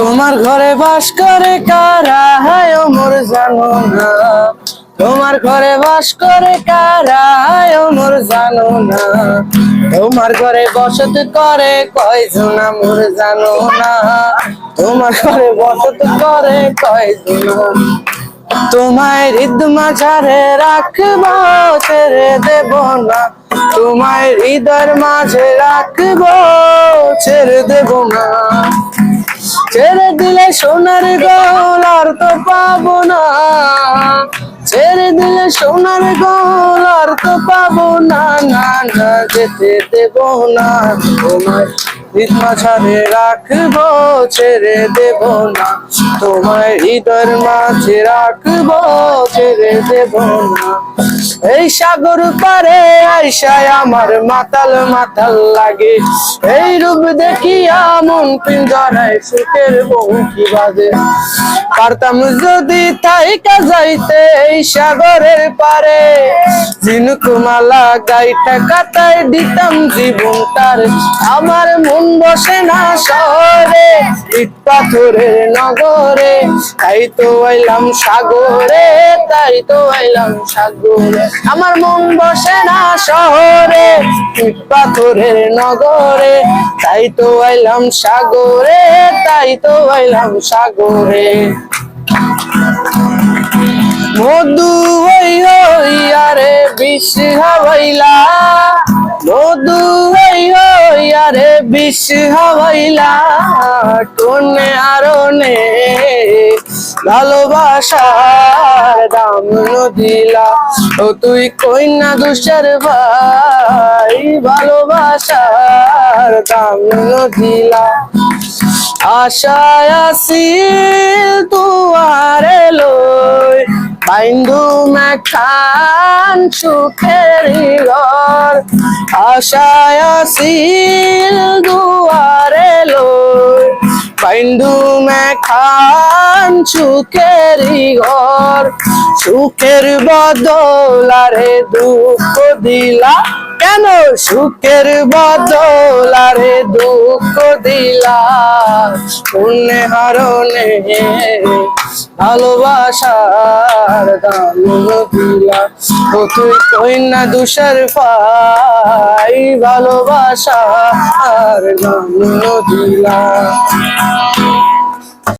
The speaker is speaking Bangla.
তোমার ঘরে বাস করে কারা? হায় মোর জানো না তোমার ঘরে বাস করে কারা? হায় মোর জানো না তোমার ঘরে বসত করে কয়জন মোর জানো না তোমার ঘরে বসত করে কয়জন তোমায় হৃদ মাঝারে রাখব, ছেড়ে দেব না। তোমায় হৃদয়ের মাঝে রাখব, ছেড়ে দেব না। ছেড়ে দিলে সোনার গোল আর তো পাবো না। ছেড়ে দিলে সোনার গোল আর তো পাবো না না না, যেতে দেব না তোমার রাখব, ছেড়ে দেব না। তোমার হৃদয়ের মাঝে রাখব, ছেড়ে দেব না। এই সাগর পারে আইসায় আমার মাতাল মাতাল লাগে। এই রূপ দেখিয়া মন পিঞ্জরায় সুখের বাজে। পারতাম যদি তাইকা যাইতে এই সাগরের পারে। ঝিনুকুমালা গাইটা কাটায় দিতাম জীবনটার। আমার মন বসে না শহরে পাথরের নগরে। তাই তো আইলাম সাগরে, তাই তো আইলাম সাগরে। আমার মন বসে না শহরে পাথরের নগরে। তাই তো আইলাম সাগরে, তাই তো আইলাম সাগরে। মধু ওই ওই আরে বিষ হাওয়াইলা। মধু ওই আরে বিষ হাওয়াইলা কোনে আরনে ভালোবাসার দাম নদিলা। ও তুই কই না দুষের ভাই, ভালোবাসার দাম নদিলা। আশায় আসিল তুয়ারে লই বাইন্দু মেখান সুখের ঘর আশায় আসিল দুয়ারে লই বাইন্দু মেখান সুখের ঘর। সুখের বদলারে দুঃখ দিলা কেন সুখের বদলারে দুঃখ দিলা? পুণ্যে হারণে ভালোবাসার দাম দিলা। ও তুই না দুষের পাই ভালোবাসার দাম দিলা।